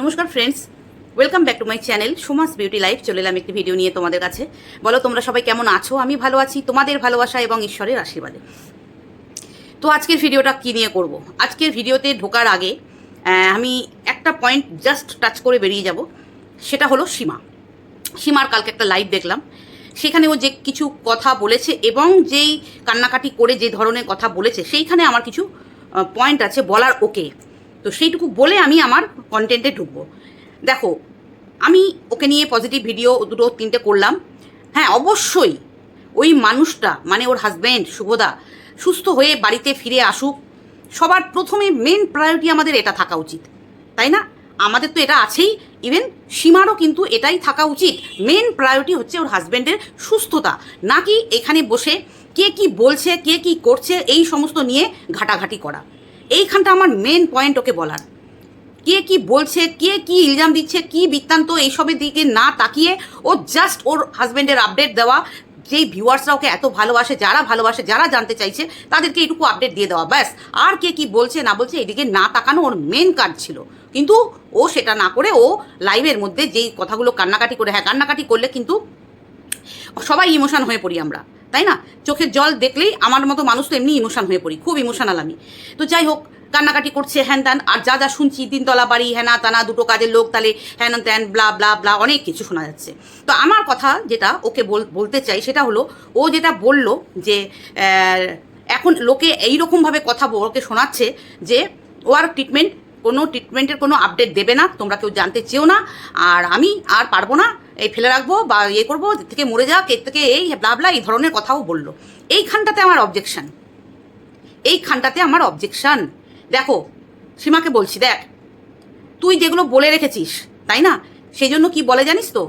নমস্কার friends welcome back to my channel Suma's beauty life চলে এলাম একটি ভিডিও নিয়ে তোমাদের কাছে। বলো, তোমরা সবাই কেমন আছো? আমি ভালো আছি, তোমাদের ভালোবাসা এবং ঈশ্বরের আশীর্বাদে। তো আজকের ভিডিওটা কী নিয়ে করব? আজকের ভিডিওতে ঢোকার আগে আমি একটা পয়েন্ট জাস্ট টাচ করে বেরিয়ে যাব। সেটা হলো সীমা। সীমার কালকে একটা লাইভ দেখলাম। সেখানে ও যে কিছু কথা বলেছে এবং যেই কান্নাকাটি করে যে ধরনের কথা বলেছে, সেইখানে আমার কিছু পয়েন্ট আছে বলার ওকে। তো সেইটুকু বলে আমি আমার কন্টেন্টে ঢুকবো। দেখো, আমি ওকে নিয়ে পজিটিভ ভিডিও দুটো তিনটে করলাম। হ্যাঁ অবশ্যই ওই মানুষটা মানে ওর হাজব্যান্ড শুভদা সুস্থ হয়ে বাড়িতে ফিরে আসুক। সবার প্রথমে মেন প্রায়োরিটি আমাদের এটা থাকা উচিত, তাই না? আমাদের তো এটা আছেই। ইভেন সীমারও কিন্তু এটাই থাকা উচিত। মেন প্রায়োরিটি হচ্ছে ওর হাজব্যান্ডের সুস্থতা। নাকি এখানে বসে কে কি বলছে, কে কি করছে, এই সমস্ত নিয়ে ঘাটাঘাটি করা। এইখানটা আমার মেন পয়েন্ট ওকে বলার। কে কি বলছে, কে কি ইলজাম দিচ্ছে, কি বৃত্তান্ত এইসবের দিকে না তাকিয়ে ও জাস্ট ওর হাজব্যান্ডের আপডেট দেওয়া, যেই ভিউয়ার্সরা ওকে এত ভালোবাসে, যারা ভালোবাসে, যারা জানতে চাইছে, তাদেরকে এইটুকু আপডেট দিয়ে দেওয়া, ব্যাস। আর কে কি বলছে, না বলছে এদিকে না তাকানো ওর মেন কাজ ছিল। কিন্তু ও সেটা না করে ও লাইভের মধ্যে যেই কথাগুলো কান্নাকাটি করে হ্যাঁ কান্নাকাটি করলে কিন্তু সবাই ইমোশন হয়ে পড়ি আমরা। তাই না? চোখের জল দেখলেই আমার মতো মানুষ তো এমনি ইমোশন হয়ে পড়ি, খুব ইমোশনাল আমি। তো যাই হোক, কান্নাকাটি করছে হ্যান ত্যান, আর যা যা শুনছি, তিনতলা বাড়ি হ্যানা তানা, দুটো কাজের লোক, তাহলে হ্যান ত্যান, ব্লা ব্লা ব্লা, অনেক কিছু শোনা যাচ্ছে। তো আমার কথা যেটা ওকে বল- বলতে চাই সেটা হলো, ও যেটা বলল যে এখন লোকে এইরকমভাবে কথা ওকে শোনাচ্ছে যে, ও আর ট্রিটমেন্ট কোনো ট্রিটমেন্টের কোনো আপডেট দেবে না, তোমরা কেউ জানতে চেও না, আর আমি আর পারব না, এই ফেলে রাখব বা ইয়ে করব থেকে মরে যাক, এর থেকে এই ব্লাবলা এই ধরনের কথাও বলল। এইখানটাতে আমার অবজেকশন এইখানটাতে আমার অবজেকশান দেখো, সীমাকে বলছি, দেখ, তুই যেগুলো বলে রেখেছিস, তাই না? সেই জন্য কি বলে জানিস তো?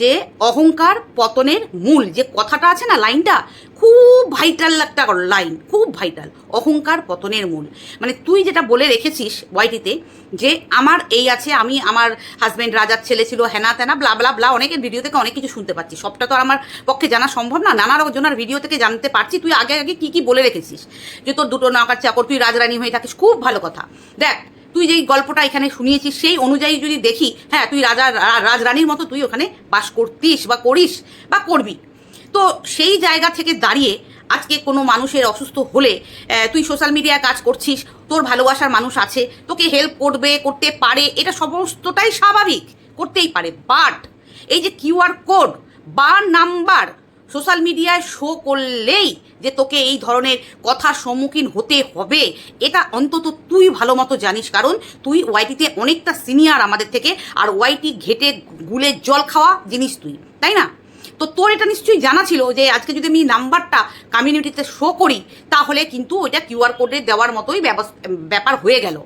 যে অহংকার পতনের মূল, যে কথাটা আছে না, লাইনটা, খুব ভাইটাল একটা লাইন খুব ভাইটাল অহংকার পতনের মূল। মানে তুই যেটা বলে রেখেছিস ওয়াইটিতে যে আমার এই আছে, আমি আমার হাজব্যান্ড রাজার ছেলে ছিল, হেনা তেনা ব্লা ব্লা ব্লা অনেকের ভিডিও থেকে অনেক কিছু শুনতে পাচ্ছি। সবটা তো আর আমার পক্ষে জানা সম্ভব না। নানা জনের ভিডিও থেকে জানতে পারছি। তুই আগে আগে কি কি বলে রেখেছিস? যে তোর দুটো নাকার চাকর তুই রাজরানী হয়ে থাকিস, খুব ভালো কথা। দেখ তুই যেই গল্পটা এখানে শুনিয়েছিস, সেই অনুযায়ী যদি দেখি হ্যাঁ তুই রাজা রাজরানীর মতো তুই ওখানে বাস করতিস বা করিস বা করবি। তো সেই জায়গা থেকে দাঁড়িয়ে আজকে কোনো মানুষের অসুস্থ হলে তুই সোশ্যাল মিডিয়ায় কাজ করছিস, তোর ভালোবাসার মানুষ আছে, তোকে হেল্প করবে, করতে পারে, এটা সমস্তটাই স্বাভাবিক, করতেই পারে। বাট এই যে কিউআর কোড বা নাম্বার সোশ্যাল মিডিয়ায় শো করলেই যে তোকে এই ধরনের কথার সম্মুখীন হতে হবে, এটা অন্তত তুই ভালো মতো জানিস। কারণ তুই ওয়াইটিতে অনেকটা সিনিয়র আমাদের থেকে, আর ওয়াইটি ঘেটে গুলে জল খাওয়া জিনিস তুই, তাই না? তো তোর এটা নিশ্চয়ই জানা ছিল যে আজকে যদি আমি নাম্বারটা কমিউনিটিতে শো করি, তাহলে কিন্তু ওইটা কিউআর কোডে দেওয়ার মতোই ব্যাপার হয়ে গেল।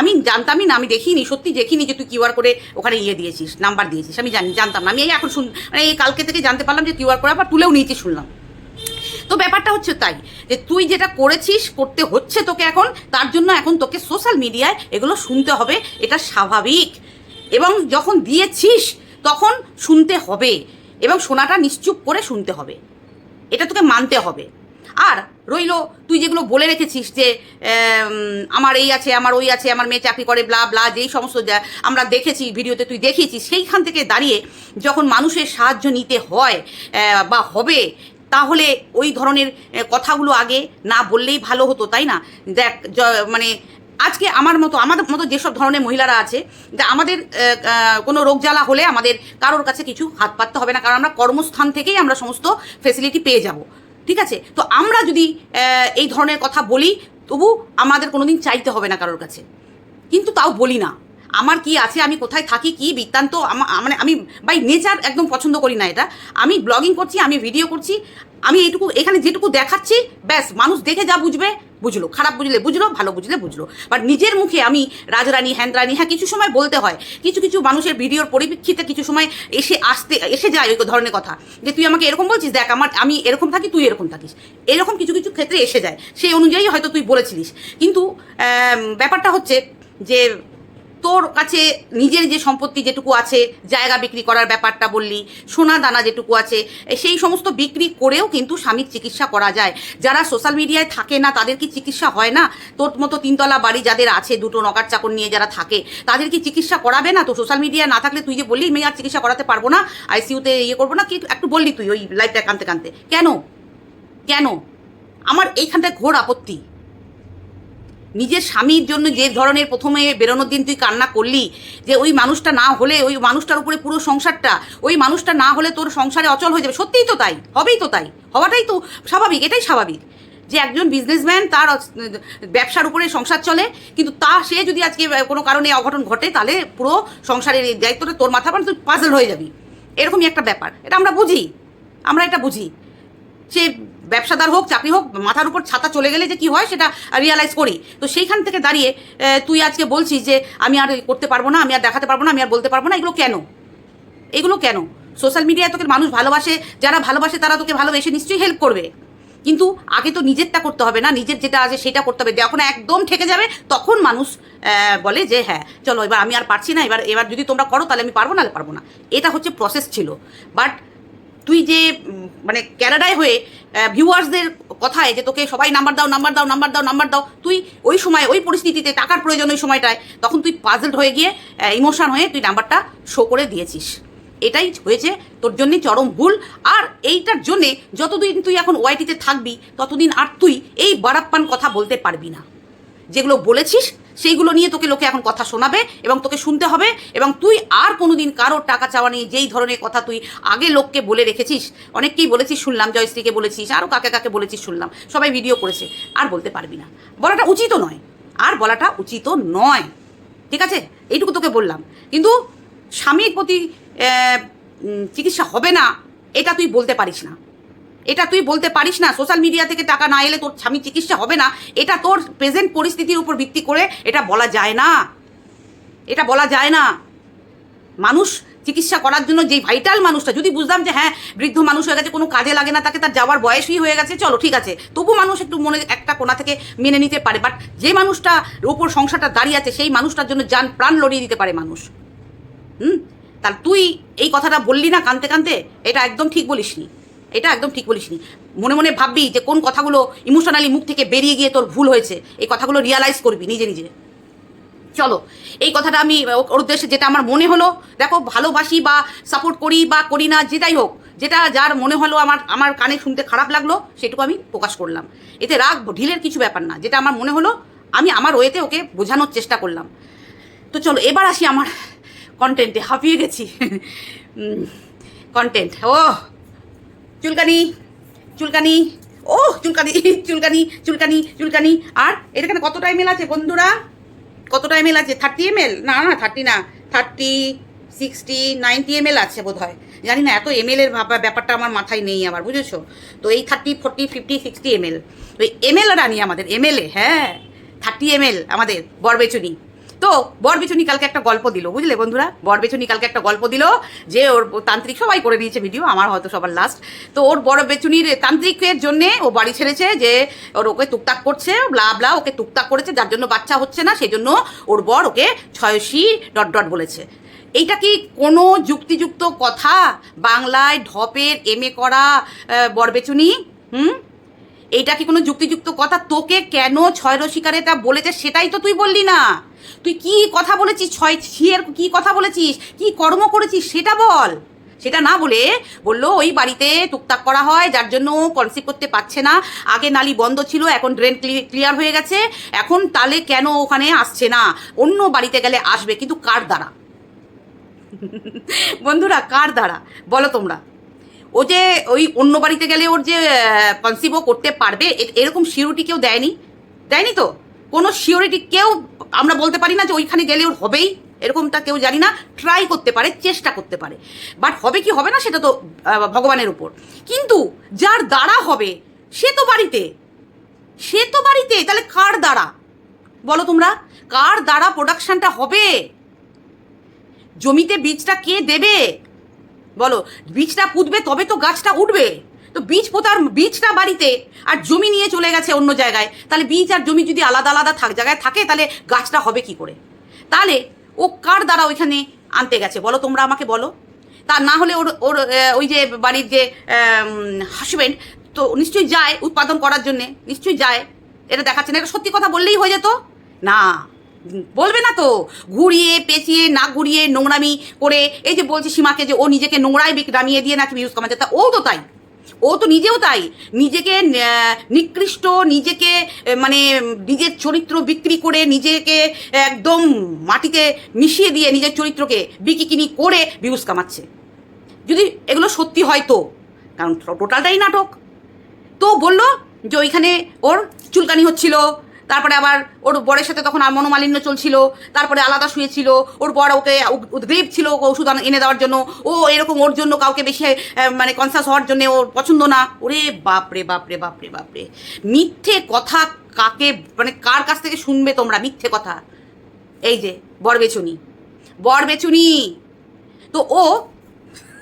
আমি জানতামই না, আমি দেখিনি, সত্যি দেখিনি যে তুই কিউআর করে ওখানে ইয়ে দিয়েছিস নাম্বার দিয়েছিস, আমি জানি, জানতাম না। আমি এই এখন শুন মানে এই কালকে থেকে জানতে পারলাম যে কিউআর করে আবার তুলেও নিয়েছি শুনলাম। তো ব্যাপারটা হচ্ছে তাই, যে তুই যেটা করেছিস, করতে হচ্ছে তোকে এখন, তার জন্য এখন তোকে সোশ্যাল মিডিয়ায় এগুলো শুনতে হবে, এটা স্বাভাবিক। এবং যখন দিয়েছিস, তখন শুনতে হবে, এবং শোনাটা নিশ্চুপ করে শুনতে হবে। এটা তোকে মানতে হবে। আর রইল, তুই যেগুলো বলে রেখেছিস যে আমার এই আছে, আমার ওই আছে, আমার মেয়ে চাকরি করে ব্লা ব্লা যেই সমস্ত যা- আমরা দেখেছি, ভিডিওতে তুই দেখিয়েছিস, সেইখান থেকে দাঁড়িয়ে যখন মানুষের সাহায্য নিতে হয় বা হবে, তাহলে ওই ধরনের কথাগুলো আগে না বললেই ভালো হতো, তাই না? দেখ মানে আজকে আমার মতো, আমাদের মতো যেসব ধরনের মহিলারা আছে, যে আমাদের কোনো রোগ জ্বালা হলে আমাদের কারোর কাছে কিছু হাত পাততে হবে না, কারণ আমরা কর্মস্থান থেকেই আমরা সমস্ত ফেসিলিটি পেয়ে যাব। ঠিক আছে? তো আমরা যদি এই ধরনের কথা বলি, তবু আমাদের কোনোদিন চাইতে হবে না কারোর কাছে। কিন্তু তাও বলি না। আমার কি আছে, আমি কোথায় থাকি, কি বৃত্তান্ত মানে আমি বাই নেচার একদম পছন্দ করি না এটা। আমি ব্লগিং করছি, আমি ভিডিও করছি, আমি এইটুকু, এখানে যেটুকু দেখাচ্ছি, ব্যাস, মানুষ দেখে যা বুঝবে, বুঝলো। খারাপ বুঝলে বুঝলো, ভালো বুঝলে বুঝলো। বাট নিজের মুখে আমি রাজরানী হ্যান্দ্রানী হ্যাঁ কিছু সময় বলতে হয়। কিছু কিছু মানুষের ভিডিওর পরিপ্রেক্ষিতে কিছু সময় এসে আসতে, এসে যায় ওই ধরনের কথা। যে তুই আমাকে এরকম বলছিস, দেখ আমার, আমি এরকম থাকি, তুই এরকম থাকিস। এরকম কিছু কিছু ক্ষেত্রে এসে যায়। সেই অনুযায়ী হয়তো তুই বলেছিলিস। কিন্তু ব্যাপারটা হচ্ছে যে তোর কাছে নিজের যে সম্পত্তি যেটুকু আছে, জায়গা বিক্রি করার ব্যাপারটা বললি, সোনা দানা যেটুকু আছে সেই সমস্ত বিক্রি করেও কিন্তু স্বামীর চিকিৎসা করা যায়। যারা সোশ্যাল মিডিয়ায় থাকে না, তাদের কি চিকিৎসা হয় না? তোর মতো তিনতলা বাড়ি যাদের আছে, দুটো নকার চাকর নিয়ে যারা থাকে, তাদের কি চিকিৎসা করাবে না? তো সোশ্যাল মিডিয়ায় না থাকলে তুই যে বললি মেয়ে আর চিকিৎসা করাতে পারব না আইসিইউতে ইয়ে করব না, কি একটু বললি তুই ওই লাইফটা কানতে কানতে? কেন? কেন? আমার এইখানটায় ঘোর আপত্তি। নিজের স্বামীর জন্য যে ধরনের প্রথমে বেরোনোর দিন তুই কান্না করলি, যে ওই মানুষটা না হলে, ওই মানুষটার উপরে পুরো সংসারটা, ওই মানুষটা না হলে তোর সংসারে অচল হয়ে যাবে। সত্যিই তো তাই, হবেই তো তাই, হওয়াটাই তো স্বাভাবিক, এটাই স্বাভাবিক যে একজন বিজনেসম্যান তার ব্যবসার উপরে সংসার চলে, কিন্তু তা সে যদি আজকে কোনো কারণে অঘটন ঘটে, তাহলে পুরো সংসারের দায়িত্বটা তোর মাথা পান, তুই পাজল হয়ে যাবি। এরকমই একটা ব্যাপার, এটা আমরা বুঝি, আমরা এটা বুঝি। সে ব্যবসাদার হোক, চাকরি হোক, মাথার উপর ছাতা চলে গেলে যে কি হয় সেটা রিয়ালাইজ করি। তো সেইখান থেকে দাঁড়িয়ে তুই আজকে বলছিস যে আমি আর করতে পারব না, আমি আর দেখাতে পারব না, আমি আর বলতে পারব না, এগুলো কেন? এগুলো কেন? সোশ্যাল মিডিয়ায় তোকে মানুষ ভালোবাসে, যারা ভালোবাসে তারা তোকে ভালোবেসে নিশ্চয়ই হেল্প করবে। কিন্তু আগে তো নিজেরটা করতে হবে না, নিজের যেটা আছে সেটা করতে হবে। যখন একদম ঠেকে যাবে, তখন মানুষ বলে যে হ্যাঁ চলো এবার আমি আর পারছি না, এবার এবার যদি তোমরা করো তাহলে আমি পারব না পারব না। এটা হচ্ছে প্রসেস ছিল। বাট তুই যে মানে ক্যানাডায় হয়ে ভিউয়ার্সদের কথায় যে তোকে সবাই নাম্বার দাও নাম্বার দাও নাম্বার দাও নাম্বার দাও, তুই ওই সময়, ওই পরিস্থিতিতে, টাকার প্রয়োজন ওই সময়টায়, তখন তুই পাজলড হয়ে গিয়ে ইমোশন হয়ে তুই নাম্বারটা শো করে দিয়েছিস। এটাই হয়েছে তোর জন্য চরম ভুল। আর এইটার জন্যে যতদিন তুই এখন ওয়াইটিতে থাকবি, ততদিন আর তুই এই বারাপ্পান কথা বলতে পারবি না। যেগুলো বলেছিস সেইগুলো নিয়ে তোকে লোকে এখন কথা শোনাবে এবং তোকে শুনতে হবে এবং তুই আর কোনোদিন কারোর টাকা চাওয়া নিয়ে যেই ধরনের কথা তুই আগে লোককে বলে রেখেছিস, অনেককেই বলেছিস শুনলাম, জয়শ্রীকে বলেছিস আরও কাকে কাকে বলেছিস শুনলাম, সবাই ভিডিও করেছে, আর বলতে পারবি না। বলাটা উচিত নয়, আর বলাটা উচিত নয়। ঠিক আছে? এইটুকু তোকে বললাম। কিন্তু স্বামীর প্রতি চিকিৎসা হবে না, এটা তুই বলতে পারিস না। এটা তুই বলতে পারিস না। সোশ্যাল মিডিয়া থেকে টাকা না এলে তোর স্বামী চিকিৎসা হবে না। এটা তোর প্রেজেন্ট পরিস্থিতির উপর ভিত্তি করে এটা বলা যায় না। এটা বলা যায় না। মানুষ চিকিৎসা করার জন্য যেই ভাইটাল মানুষটা, যদি বুঝলাম যে হ্যাঁ বৃদ্ধ মানুষ হয়ে গেছে, কোনো কাজে লাগে না, তাকে তার যাওয়ার বয়সই হয়ে গেছে, চলো ঠিক আছে। তবু মানুষ একটু মনে, একটা কোনা থেকে মেনে নিতে পারে। বাট যে মানুষটা ওপর সংসারটা দাঁড়িয়ে আছে, সেই মানুষটার জন্য যান প্রাণ লড়িয়ে দিতে পারে মানুষ। হুম? তাহলে তুই এই কথাটা বললি না কানতে কানতে, এটা একদম ঠিক বলিসনি। এটা একদম ঠিক বলিসনি। মনে মনে ভাববি যে কোন কথাগুলো ইমোশনালি মুখ থেকে বেরিয়ে গিয়ে তোর ভুল হয়েছে, এই কথাগুলো রিয়ালাইজ করবি নিজে নিজে। চলো, এই কথাটা আমি ওর উদ্দেশ্যে যেটা আমার মনে হলো, দেখো ভালোবাসি বা সাপোর্ট করি বা করি না, যেটাই হোক, যেটা যার মনে হলো আমার আমার কানে শুনতে খারাপ লাগল, সেটুকু আমি প্রকাশ করলাম। এতে রাগ, ঢিলের কিছু ব্যাপার না, যেটা আমার মনে হলো, আমি আমার ওয়েতে ওকে বোঝানোর চেষ্টা করলাম। তো চলো, এবার আসি আমার কন্টেন্টে হাঁপিয়ে গেছি। কন্টেন্ট ও চুলকানি চুলকানি ও চুলকানি চুলকানি চুলকানি চুলকানি। আর এটা এখানে কতটা এমএল আছে বন্ধুরা? কতটা এমএল আছে? থার্টি এমএল না না থার্টি না। থার্টি সিক্সটি নাইনটি এমএল আছে বোধ হয় জানি না, এত এমএল এর ব্যাপারটা আমার মাথায় নেই আমার বুঝেছ? তো এই thirty forty fifty sixty ml তো এমএল রানি আমাদের এমএলএ হ্যাঁ থার্টি এমএল আমাদের বরবেচুনি তো বরবেচুনি কালকে একটা গল্প দিল, বুঝলে বন্ধুরা? বরবেচুনি কালকে একটা গল্প দিল যে ওর তান্ত্রিক সবাই করে দিয়েছে ভিডিও আমার হয়তো সবার লাস্ট তো ওর বড় বেচুনির তান্ত্রিকের জন্যে ও বাড়ি ছেড়েছে যে ওর ওকে টুকটাক করছে ব্লা ব্লা ওকে টুকটাক করেছে, যার জন্য বাচ্চা হচ্ছে না সেই জন্য ওর বর ওকে ছয়শি ডট ডট বলেছে। এইটা কি কোনো যুক্তিযুক্ত কথা? বাংলায় ঢপের এম এ করা বরবেচুনি? হুম? এইটা কি কোনো যুক্তিযুক্ত কথা? তোকে কেন ছয় রসিকারে তা বলেছে সেটাই তো তুই বললি না। তুই কি কথা বলেছিস? ছয় ছিয়ের কি কথা বলেছিস? কি কর্ম করেছিস? সেটা বল। সেটা না বলে বলল, ওই বাড়িতে টুকটাক করা হয়, যার জন্য কনসিভ করতে পারছে না। আগে নালি বন্ধ ছিল, এখন ড্রেন ক্লিয়ার হয়ে গেছে। এখন তাহলে কেন ওখানে আসছে না? অন্য বাড়িতে গেলে আসবে, কিন্তু কার দ্বারা? বন্ধুরা, কার দ্বারা? বলো তোমরা। ও যে ওই অন্য বাড়িতে গেলে ওর যে কনসিভও করতে পারবে এরকম সিউরিটি কেউ দেয়নি? দেয়নি তো? কোনো সিউরিটি কেউ, আমরা বলতে পারি না যে ওইখানে গেলে ওর হবেই, এরকমটা কেউ জানি না ট্রাই করতে পারে, চেষ্টা করতে পারে। বাট হবে কি হবে না সেটা তো ভগবানের উপর। কিন্তু যার দ্বারা হবে, সে তো বাড়িতে। সে তো বাড়িতে, তাহলে কার দ্বারা? বলো তোমরা, কার দ্বারা প্রোডাকশনটা হবে? জমিতে বীজটা কে দেবে? বলো, বীজটা পুঁতবে, তবে তো গাছটা উঠবে। তো বীজ পোতার বীজটা বাড়িতে, আর জমি নিয়ে চলে গেছে অন্য জায়গায়, তাহলে বীজ আর জমি যদি আলাদা আলাদা থাক জায়গায় থাকে, তাহলে গাছটা হবে কি করে? তাহলে ও কার দ্বারা ওইখানে আনতে গেছে? বলো তোমরা আমাকে বলো। তা না হলে ওর ওর ওই যে বাড়ির যে হাজবেন্ড তো নিশ্চয়ই যায় উৎপাদন করার জন্যে, নিশ্চয়ই যায়। এটা দেখাচ্ছে না, এটা সত্যি কথা বললেই হয়ে যেত? না। বলবে না তো। ঘুরিয়ে, পেঁচিয়ে না ঘুরিয়ে নোংরামি করে, এই যে বলছে সীমাকে যে ও নিজেকে নোংরায় নামিয়ে দিয়ে নাকি ভিউজ কামাচ্ছে, তা ও তো তাই। ও তো নিজেও তাই। নিজেকে নিকৃষ্ট, নিজেকে মানে নিজের চরিত্র বিক্রি করে নিজেকে একদম মাটিতে মিশিয়ে দিয়ে নিজের চরিত্রকে বিকিকিনি করে ভিউজ কামাচ্ছে। যদি এগুলো সত্যি হয় তো, কারণ টোটালটাই নাটক। তো বলল যে ওইখানে ওর চুলকানি হচ্ছিল তারপরে আবার ওর বরের সাথে তখন আর মনোমালিন্য চলছিল, তারপরে আলাদা শুয়েছিল, ওর বর ওকে উদ- উদ্গ্রীব ছিল ওকে ওষুধ এনে দেওয়ার জন্য। ও এরকম ওর জন্য কাউকে বেশি মানে কনসাস হওয়ার জন্য ওর পছন্দ না। ওরে বাপরে বাপরে বাপরে বাপরে। মিথ্যে কথা কাকে মানে কার কাছ থেকে শুনবে তোমরা? মিথ্যে কথা। এই যে, বর বেচুনি বর বেচুনি তো ও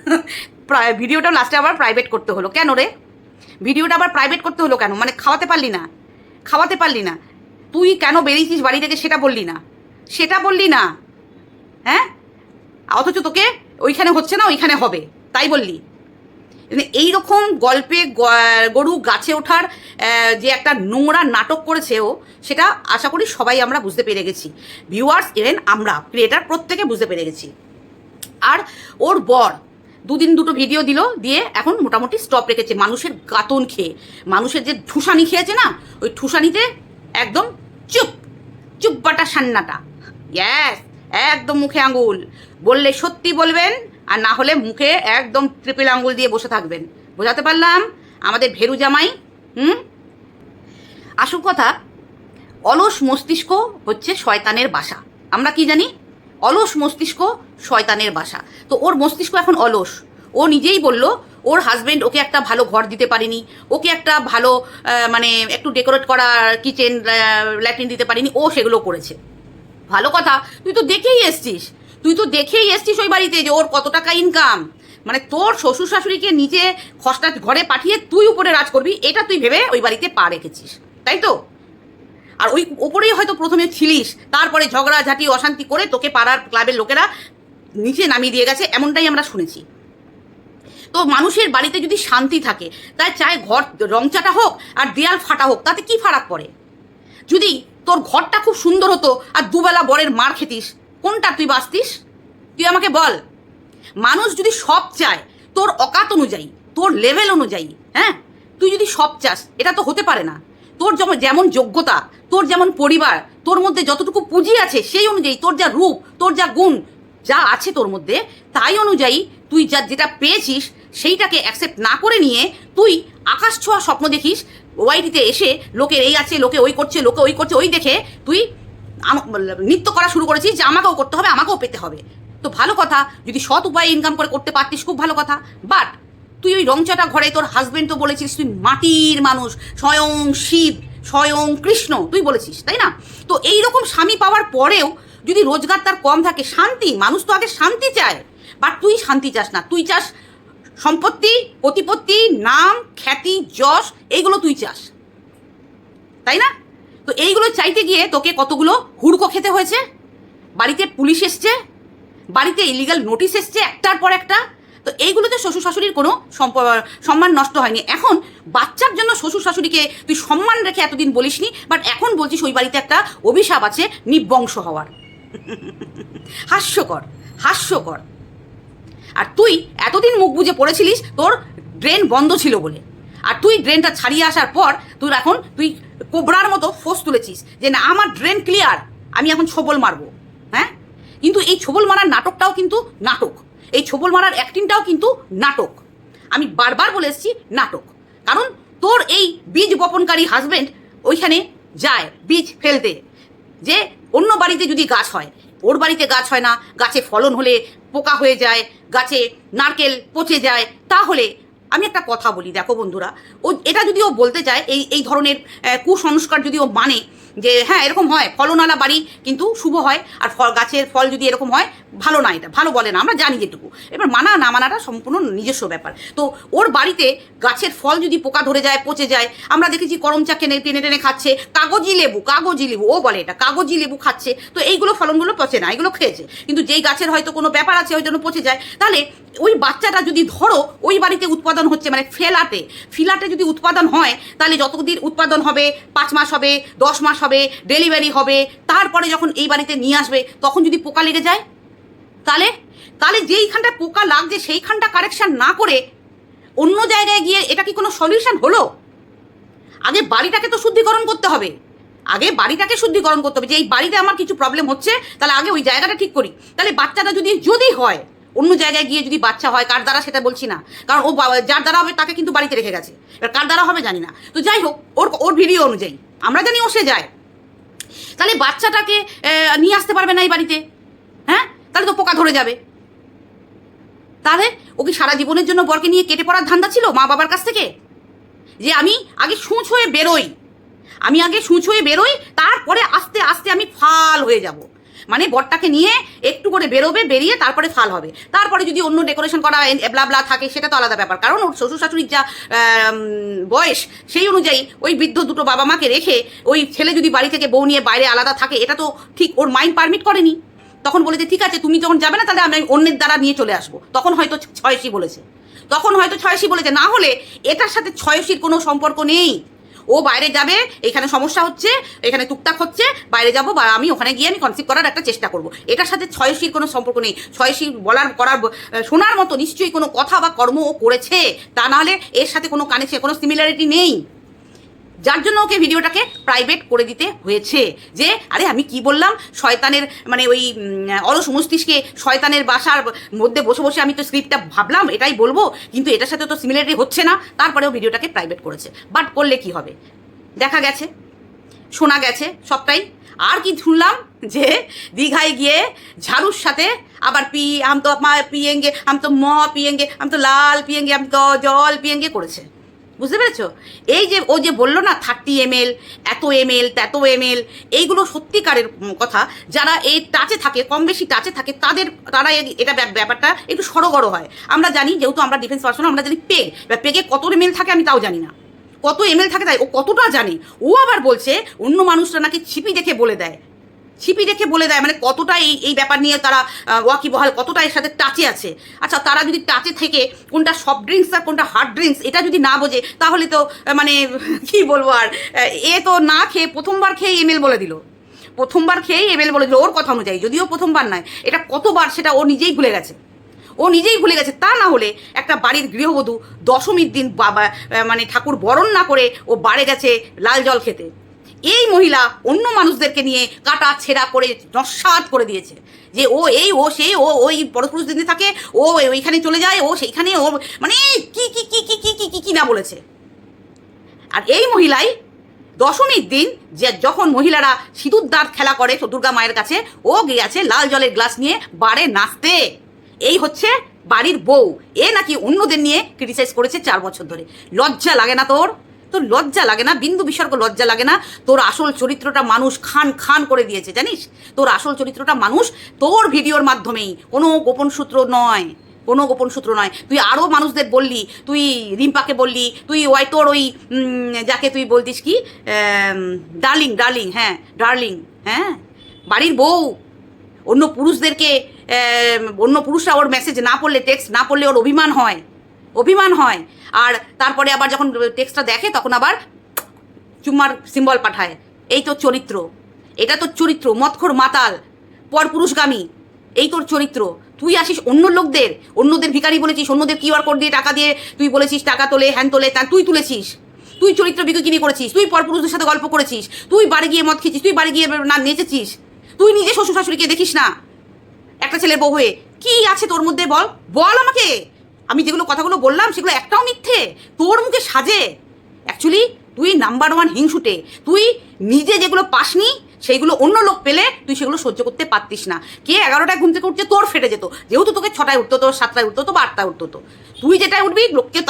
ভিডিওটা লাস্টে আবার প্রাইভেট করতে হলো। কেন রে? ভিডিওটা আবার প্রাইভেট করতে হলো কেন? মানে খাওয়াতে পারলি না। খাওয়াতে পারলি না। তুই কেন বেরিয়েছিস বাড়ি থেকে সেটা বললি না। সেটা বললি না। হ্যাঁ? অথচ তোকে ওইখানে হচ্ছে না, ওইখানে হবে। তাই বললি। মানে এইরকম গল্পে গ- গরু গাছে ওঠার যে একটা নোংরা নাটক করেছে ও, সেটা আশা করি সবাই আমরা বুঝতে পেরে গেছি। ভিউয়ার্স ইভেন আমরা ক্রিয়েটার প্রত্যেকে বুঝতে পেরে গেছি। আর ওর বর দুদিন দুটো ভিডিও দিল, দিয়ে এখন মোটামুটি স্টপ রেখেছে। মানুষের গাতন খেয়ে। মানুষের যে ঠুসানি খেয়েছে না, ওই ঠুসানিতে একদম চুপ চুপ বাটা সান্নাটা। ইয়াস একদম মুখে আঙ্গুল বললে সত্যি বলবেন আর না হলে মুখে একদম ট্রিপল আঙ্গুল দিয়ে বসে থাকবেন। বোঝাতে পারলাম? আমাদের ভেরু জামাই, হুম? আসল কথা, অলস মস্তিষ্ক হচ্ছে শয়তানের বাসা। আমরা কি জানি? অলস মস্তিষ্ক শয়তানের বাসা। তো ওর মস্তিষ্ক এখন অলস। ও নিজেই বলল ওর হাজবেন্ড ওকে একটা ভালো ঘর দিতে পারেনি, ওকে একটা ভালো মানে একটু ডেকোরেট করা কিচেন ল্যাট্রিন দিতে পারেনি, ও সেগুলো করেছে। ভালো কথা, তুই তো দেখেই এসছিস, তুই তো দেখেই এসছিস ওই বাড়িতে যে ওর কত টাকা ইনকাম মানে তোর শ্বশুর শাশুড়িকে নিচে খসটা ঘরে পাঠিয়ে তুই উপরে রাজ করবি, এটা তুই ভেবে ওই বাড়িতে পা রেখেছিস, তাই তো? আর ওই ওপরেই হয়তো প্রথমে ছিলিস, তারপরে ঝগড়াঝাটি, অশান্তি করে তোকে পাড়ার ক্লাবের লোকেরা নিচে নামিয়ে দিয়ে গেছে, এমনটাই আমরা শুনেছি। তো মানুষের বাড়িতে যদি শান্তি থাকে, তাই চায় ঘর রংচাটা হোক আর দেয়াল ফাটা হোক, তাতে কি ফারাক পড়ে? যদি তোর ঘরটা খুব সুন্দর হতো আর দুবেলা বরের মার খেতিস, কোনটা তুই বাঁচতিস? তুই আমাকে বল। মানুষ যদি সব চায়, তোর অকাত অনুযায়ী, তোর লেভেল অনুযায়ী হ্যাঁ? তুই যদি সব চাস, এটা তো হতে পারে না। তোর যেমন যেমন যোগ্যতা, তোর যেমন পরিবার, তোর মধ্যে যতটুকু পুঁজি আছে সেই অনুযায়ী তোর যা রূপ, তোর যা গুণ যা আছে তোর মধ্যে, তাই অনুযায়ী তুই যা যেটা পেয়েছিস, সেইটাকে অ্যাকসেপ্ট না করে নিয়ে তুই আকাশ ছোঁয়া স্বপ্ন দেখিস, ওয়াইটিতে এসে লোকের এই আছে, লোকে ওই করছে, লোকে ওই করছে, ওই দেখে তুই নৃত্য করা শুরু করেছিস যে আমাকেও করতে হবে, আমাকেও পেতে হবে। তো ভালো কথা, যদি সৎ উপায়ে ইনকাম করে করতে পারতিস, খুব ভালো কথা। বাট তুই ওই রংচাটা ঘরে তোর হাজবেন্ড তো বলেছিস, তুই মাটির মানুষ, স্বয়ং শিব, স্বয়ং কৃষ্ণ, তুই বলেছিস, তাই না? তো এই রকম স্বামী পাওয়ার পরেও যদি রোজগার তার কম থাকে, শান্তি, মানুষ তো আগে শান্তি চায়। বাট তুই শান্তি চাস না, তুই চাস সম্পত্তি, প্রতিপত্তি, নাম, খ্যাতি, যশ, এইগুলো তুই চাস। তাই না? তো এইগুলো চাইতে গিয়ে তোকে কতগুলো হুড়কো খেতে হয়েছে? বাড়িতে পুলিশ এসছে, বাড়িতে ইলিগাল নোটিশ এসছে একটার পর একটা। তো এইগুলোতে শ্বশুর শাশুড়ির কোনো সম্মান নষ্ট হয়নি। এখন বাচ্চার জন্য শ্বশুর শাশুড়িকে তুই সম্মান রেখে এতদিন বলিসনি বাট এখন বলছিস ওই বাড়িতে একটা অভিশাপ আছে, নিবংশ হওয়ার। হাস্যকর হাস্যকর। আর তুই এতদিন মুখ বুঝে পড়েছিলিস, তোর ড্রেন বন্ধ ছিল বলে। আর তুই ড্রেনটা ছাড়িয়ে আসার পর তুই এখন তুই কোবরার মতো ফোস তুলেছিস যে, না, আমার ড্রেন ক্লিয়ার, আমি এখন ছবল মারবো। হ্যাঁ? কিন্তু এই ছবল মারার নাটকটাও কিন্তু নাটক। এই ছবল মারার অ্যাক্টিংটাও কিন্তু নাটক। আমি বারবার বলে এসেছি, নাটক। কারণ তোর এই বীজ বপনকারী হাজবেন্ড ওইখানে যায় বীজ ফেলতে। যে অন্য বাড়িতে যদি গাছ হয়, ওর বাড়িতে গাছ হয় না, গাছে ফলন হলে পোকা হয়ে যায়, গাছে নারকেল পচে যায়, তাহলে আমি একটা কথা বলি, দেখো বন্ধুরা, ও, এটা যদি ও বলতে চায়, এই এই ধরনের কুসংস্কার যদি ও মানে যে হ্যাঁ এরকম হয়। ফলনালা বাড়ি কিন্তু শুভ হয়। আর ফল, গাছের ফল যদি এরকম হয়, ভালো না এটা, ভালো বলে না, আমরা জানি যেটুকু। এবার মানা না মানাটা সম্পূর্ণ নিজস্ব ব্যাপার। তো ওর বাড়িতে গাছের ফল যদি পোকা ধরে যায়, পচে যায়, আমরা দেখেছি করম চা কেনে, টেনে টেনে খাচ্ছে। কাগজি লেবু কাগজি লেবু, ও বলে এটা, কাগজি লেবু খাচ্ছে। তো এইগুলো ফলনগুলো পচে না এগুলো খেয়েছে। কিন্তু যেই গাছের হয়তো কোনো ব্যাপার আছে, ওই জন্য পচে যায়। তাহলে ওই বাচ্চাটা যদি ধরো, ওই বাড়িতে উৎপাদন হচ্ছে মানে ফেলাটে ফ্ল্যাটে যদি উৎপাদন হয়, তাহলে যতদিন উৎপাদন হবে, পাঁচ মাস হবে, দশ মাস হবে ডেলিভারি হবে, তারপরে যখন এই বাড়িতে নিয়ে আসবে, তখন যদি পোকা লেগে যায়? তাহলে? তাহলে যেইখানটা পোকা লাগছে, সেইখানটা কারেকশান না করে অন্য জায়গায় গিয়ে এটা কি কোনো সলিউশন হলো? আগে বাড়িটাকে তো শুদ্ধিকরণ করতে হবে। আগে বাড়িটাকে শুদ্ধিকরণ করতে হবে। যে এই বাড়িতে আমার কিছু প্রবলেম হচ্ছে, তাহলে আগে ওই জায়গাটা ঠিক করি। তাহলে বাচ্চাটা যদি যদি হয়, অন্য জায়গায় গিয়ে যদি বাচ্চা হয়, কার দ্বারা সেটা বলছি না। কারণ ও যার দ্বারা হবে তাকে কিন্তু বাড়িতে রেখে গেছে। এবার কার দ্বারা হবে জানি না। তো যাই হোক, ওর ওর ভিডিও অনুযায়ী। আমরা জানি ও সে যায়। তাহলে বাচ্চাটাকে নিয়ে আসতে পারবে না এই বাড়িতে? হ্যাঁ? তাহলে তো পোকা ধরে যাবে। তাহলে ও কি সারা জীবনের জন্য বরকে নিয়ে কেটে পড়ার ধান্দা ছিল মা বাবার কাছ থেকে? যে আমি আগে সূচ হয়ে বেরোই। আমি আগে সূচ হয়ে বেরোই, তারপরে আস্তে আস্তে আমি ফাল হয়ে যাব। মানে বরটাকে নিয়ে একটু করে বেরোবে, বেরিয়ে তারপরে ফাল হবে। তারপরে যদি অন্য ডেকোরেশন করা ব্লা ব্লা থাকে, সেটা তো আলাদা ব্যাপার। কারণ ওর শ্বশুর শাশুড়ির যা বয়স, সেই অনুযায়ী ওই বৃদ্ধ দুটো বাবা মাকে রেখে ওই ছেলে যদি বাড়ি থেকে বউ নিয়ে বাইরে আলাদা থাকে, এটা তো ঠিক ওর মাইন্ড পারমিট করেনি। তখন বলেছে ঠিক আছে, তুমি যখন যাবে না, তাহলে আমি অন্যের দ্বারা নিয়ে চলে আসব। তখন হয়তো ছয়সি বলেছে। তখন হয়তো ছয়সি বলেছে। না হলে এটার সাথে ছয়সির কোনো সম্পর্ক নেই। ও বাইরে যাবে, এখানে সমস্যা হচ্ছে, এখানে টুকটাক হচ্ছে, বাইরে যাব বা আমি ওখানে গিয়ে আমি কনসিভ করার একটা চেষ্টা করব। এটার সাথে ছয়শীর কোনো সম্পর্ক নেই ছয়সি বলার, করার শোনার মতো নিশ্চয়ই কোনো কথা বা কর্ম ও করেছে, তা নাহলে এর সাথে কোনো কানেকশন কোনো সিমিলারিটি নেই। যার জন্য ওকে ভিডিওটাকে প্রাইভেট করে দিতে হয়েছে। যে, আরে আমি কি বললাম? শয়তানের মানে ওই অলস মস্তিষ্কে শয়তানের বাসার মধ্যে বসে বসে আমি তো স্ক্রিপ্টটা ভাবলাম, এটাই বলব। কিন্তু এটার সাথে তো সিমিলারিটি হচ্ছে না। তারপরেও ভিডিওটাকে প্রাইভেট করেছে। বাট করলে কি হবে? দেখা গেছে। শোনা গেছে সবটাই। আর কি শুনলাম? যে, দীঘায় গিয়ে ঝাড়ুর সাথে আবার পি, আম তো মা পিয়েঙ্গে আম তো ম পিয়েঙ্গে আম তো লাল পিয়েঙ্গে আম তো জল পিয়েঙ্গে করেছে। বুঝতে পেরেছ? এই যে, ও যে বলল না থার্টি এম এল এত এম এল এত এম এল এইগুলো সত্যিকারের কথা। যারা এই টাচে থাকে কম বেশি টাচে থাকে, তাদের, তারা এটা ব্যাপ- ব্যাপারটা একটু সড়গড় হয়। আমরা জানি, যেহেতু আমরা ডিফেন্স পার্সন আমরা জানি পেগ বা পেগে কত এম এল থাকে আমি তাও জানি না। কত এম এল থাকে তাই ও কতটা জানে? ও আবার বলছে, অন্য মানুষরা নাকি ছিপি দেখে বলে দেয়। ছিপি দেখে বলে দেয় মানে কতটা এই এই ব্যাপার নিয়ে তারা ওয়াকি বহাল কতটা এর সাথে টাচে আছে। আচ্ছা তারা যদি টাচে থেকে কোনটা সফট ড্রিঙ্কস আর কোনটা হার্ড ড্রিঙ্কস এটা যদি না বোঝে, তাহলে তো মানে কি বলব আর এ তো না খেয়ে প্রথমবার খেয়ে এমএল বলে দিল। প্রথমবার খেয়েই এমএল বলে দিল, ওর কথা অনুযায়ী, যদিও প্রথমবার নয়, এটা কতবার সেটা ও নিজেই ভুলে গেছে। ও নিজেই ভুলে গেছে, তা না হলে একটা বাড়ির গৃহবধূ দশমীর দিন বাবা মানে ঠাকুর বরণ না করে ও বাড়ে গেছে লাল জল খেতে। এই মহিলা অন্য মানুষদেরকে নিয়ে কাটা, ছেঁড়া করে, নস্বাত করে দিয়েছে। যে ও এই, ও সেই, ও ওই পরপুরুষ দিনে থাকে, ও ওইখানে চলে যায়, ও সেইখানে, ও মানে কি কি কি কি কি কি কি কি না বলেছে। আর এই মহিলাই দশমীর দিন যে যখন মহিলারা সিঁদুর দাঁত খেলা করে দুর্গা মায়ের কাছে, ও গিয়েছে লাল জলের গ্লাস নিয়ে বারে নাচতে। এই হচ্ছে বাড়ির বউ। এ নাকি অন্যদের নিয়ে ক্রিটিসাইজ করেছে চার বছর ধরে। লজ্জা লাগে না তোর? তোর লজ্জা লাগে না, বিন্দু বিসর্গ লজ্জা লাগে না। তোর আসল চরিত্রটা মানুষ খান খান করে দিয়েছে, জানিস? তোর আসল চরিত্রটা মানুষ তোর ভিডিওর মাধ্যমেই। কোনো গোপন সূত্র নয়, কোনো গোপন সূত্র নয়। তুই আরও মানুষদের বললি, তুই রিম্পাকে বললি, তুই ওই তোর ওই যাকে তুই বলতিস কি? ডার্লিং ডার্লিং হ্যাঁ ডার্লিং হ্যাঁ বাড়ির বউ। অন্য পুরুষদেরকে অন্য পুরুষরা ওর মেসেজ না পড়লে টেক্সট না পড়লে ওর অভিমান হয় অভিমান হয়। আর তারপরে আবার যখন টেক্সটটা দেখে, তখন আবার চুম্মার সিম্বল পাঠায়। এই তোর চরিত্র। এটা তোর চরিত্র, মৎখর মাতাল, পরপুরুষগামী। এই তোর চরিত্র। তুই আসিস অন্য লোকদের, অন্যদের ভিখারি বলেছিস, অন্যদের কিউআর কোড দিয়ে টাকা দিয়ে তুই বলেছিস, টাকা তোলে হ্যান তোলে, তা তুই তুলেছিস। তুই চরিত্র বিকিনি করেছিস, তুই পরপুরুষদের সাথে গল্প করেছিস, তুই বাড়ি গিয়ে মদ খেয়েছিস, তুই বাড়ি গিয়ে না নেচেছিস, তুই নিজে শ্বশুর শাশুড়িকে দেখিস না। একটা ছেলের বউ হয়ে, কী আছে তোর মধ্যে বল? বল আমাকে! আমি যেগুলো কথাগুলো বললাম, সেগুলো একটাও মিথ্যে। তোর মুখে সাজে। অ্যাকচুয়ালি তুই নাম্বার ওয়ান হিংসুটে। তুই নিজে যেগুলো পাসনি, সেইগুলো অন্য লোক পেলে তুই সেগুলো সহ্য করতে পারতিস না। কে এগারোটায় ঘুম থেকে উঠছে, তোর ফেটে যেত। যেহেতু তোকে ছটায় উঠতো তো সাতটায় উঠতো তো বা আটটায় উঠতো তো। তুই যেটায় উঠবি, লোককে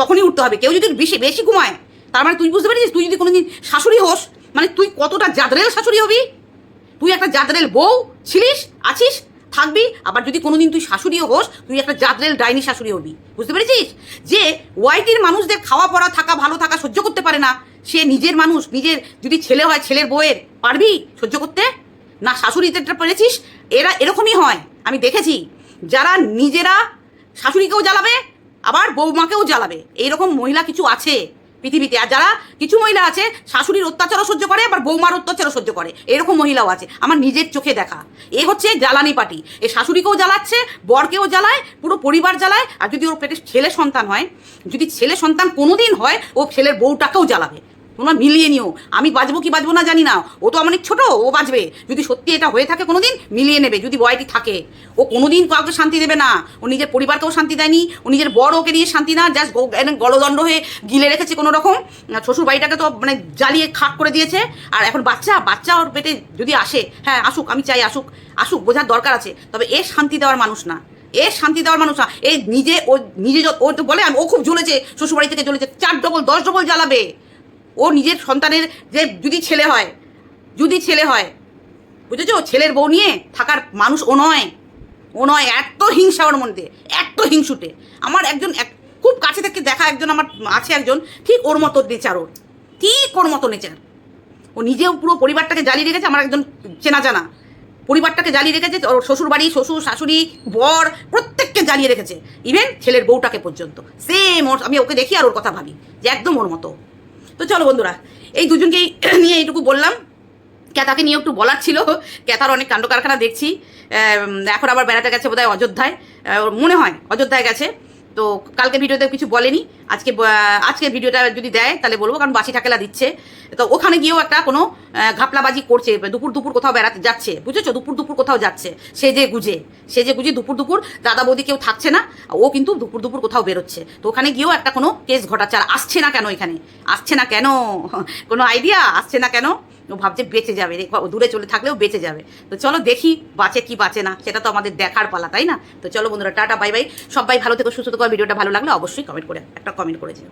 তখনই উঠতে হবে। কেউ যদি বেশি বেশি ঘুমায়, তার মানে তুই বুঝতে পারছিস? তুই যদি কোনোদিন শাশুড়ি হোস মানে তুই কতটা জাদরেল শাশুড়ি হবি? তুই একটা জাদরেল বউ ছিলিস, আছিস থাকবি, আবার যদি কোনোদিন তুই শাশুড়িও হোস, তুই একটা জাদরেল ডাইনি শাশুড়ি হবি। বুঝতে পেরেছিস? যে ওয়াইটির মানুষদের খাওয়া পড়া থাকা, ভালো থাকা সহ্য করতে পারে না, সে নিজের মানুষ, নিজের যদি ছেলে হয়, ছেলের বউয়ের, পারবি সহ্য করতে? না শাশুড়িদেরটা পেরেছিস, এরা এরকমই হয়, আমি দেখেছি। যারা নিজেরা শাশুড়িকেও জ্বালাবে, আবার বৌমাকেও জ্বালাবে, এইরকম মহিলা কিছু আছে। পৃথিবীতে। আর যারা কিছু মহিলা আছে, শাশুড়ির অত্যাচারও সহ্য করে, আবার বৌমার অত্যাচারও সহ্য করে। এরকম মহিলাও আছে। আমার নিজের চোখে দেখা। এ হচ্ছে জ্বালানি পার্টি। এ শাশুড়িকেও জ্বালাচ্ছে, বরকেও জ্বালায়, পুরো পরিবার জ্বালায়। আর যদি ওর পেটে ছেলে সন্তান হয়, যদি ছেলে সন্তান কোনোদিন হয়, ও ছেলের বউটাকেও জ্বালাবে। তোমরা মিলিয়ে নিও। আমি বাজবো কি বাজবো না জানি না। ও তো অনেক ছোট, ও বাজবে। যদি সত্যি এটা হয়ে থাকে কোনোদিন, মিলিয়ে নেবে। যদি বয়টি থাকে। ও কোনোদিন কাউকে শান্তি দেবে না। ও নিজের পরিবারকেও শান্তি দেয়নি। ও নিজের বড় ওকে নিয়ে শান্তি না। জাস্ট গলদণ্ড হয়ে গিলে রেখেছে কোনো রকম। শ্বশুর বাড়িটাকে তো মানে জ্বালিয়ে খাট করে দিয়েছে। আর এখন বাচ্চা বাচ্চা ওর পেটে যদি আসে হ্যাঁ আসুক, আমি চাই আসুক আসুক, বোঝার দরকার আছে। তবে এ শান্তি দেওয়ার মানুষ না। এ শান্তি দেওয়ার মানুষ না। এই নিজে, ও নিজে ও তো বলে ও খুব জ্বলেছে, শ্বশুরবাড়ি থেকে জ্বলেছে। চার ডবল, দশ ডবল জ্বালাবে। ও নিজের সন্তানের যে যদি ছেলে হয়, যদি ছেলে হয়, বুঝেছ? ছেলের বউ নিয়ে থাকার মানুষ ও নয়। ও নয়, এত হিংসা ওর মধ্যে, এত হিংসুটে। আমার একজন এক, খুব কাছে থেকে দেখা একজন আমার, আছে একজন, ঠিক ওর মতো নেচার ওর, ঠিক ওর মতো নেচার ও নিজেও পুরো পরিবারটাকে জ্বালিয়ে রেখেছে, আমার একজন চেনা জানা। পরিবারটাকে জ্বালিয়ে রেখেছে ওর শ্বশুর বাড়ি শ্বশুর শাশুড়ি, বর, প্রত্যেককে জ্বালিয়ে রেখেছে ইভেন ছেলের বউটাকে পর্যন্ত। সেম ওর, আমি ওকে দেখি আর ওর কথা ভাবি, যে একদম ওর মতো। তো চলো বন্ধুরা, এই দুজনকেই নিয়ে এইটুকু বললাম। ক্যাতাকে নিয়ে একটু বলার ছিল। ক্যাতার অনেক কাণ্ড কারখানা দেখছি। এখন আবার বেড়াতে গেছে বোধহয় অযোধ্যায়। মনে হয় অযোধ্যায় গেছে। তো কালকে ভিডিওতে কিছু বলেনি। আজকে আজকে ভিডিওটা যদি দেয়, তাহলে বলব, কারণ বাসি ঠাকেলা দিচ্ছে। তো ওখানে গিয়েও একটা কোনো ঘাপলাবাজি করছে, দুপুর দুপুর কোথাও বেড়াতে যাচ্ছে। বুঝেছ? দুপুর দুপুর কোথাও যাচ্ছে। সে যে গুজে, সে যে গুজে দুপুর দুপুর, দাদা বৌদি কেউ থাকছে না, ও কিন্তু দুপুর দুপুর কোথাও বেরোচ্ছে। তো ওখানে গিয়েও একটা কোনো কেস ঘটাচ্ছে, আর আসছে না কেন এখানে? আসছে না কেন? কোনো আইডিয়া আসছে না কেন? ও ভাবছে বেঁচে যাবে। দূরে চলে থাকলেও বেঁচে যাবে। তো চলো দেখি বাঁচে কি বাঁচে না, সেটা তো আমাদের দেখার পালা, তাই না? তো চলো বন্ধুরা, টাটা, বাই বাই। সবাই ভালো থেকো, সুস্থ থেকো। ভিডিওটা ভালো লাগলে অবশ্যই কমেন্ট করে, একটা কমেন্ট করে যেও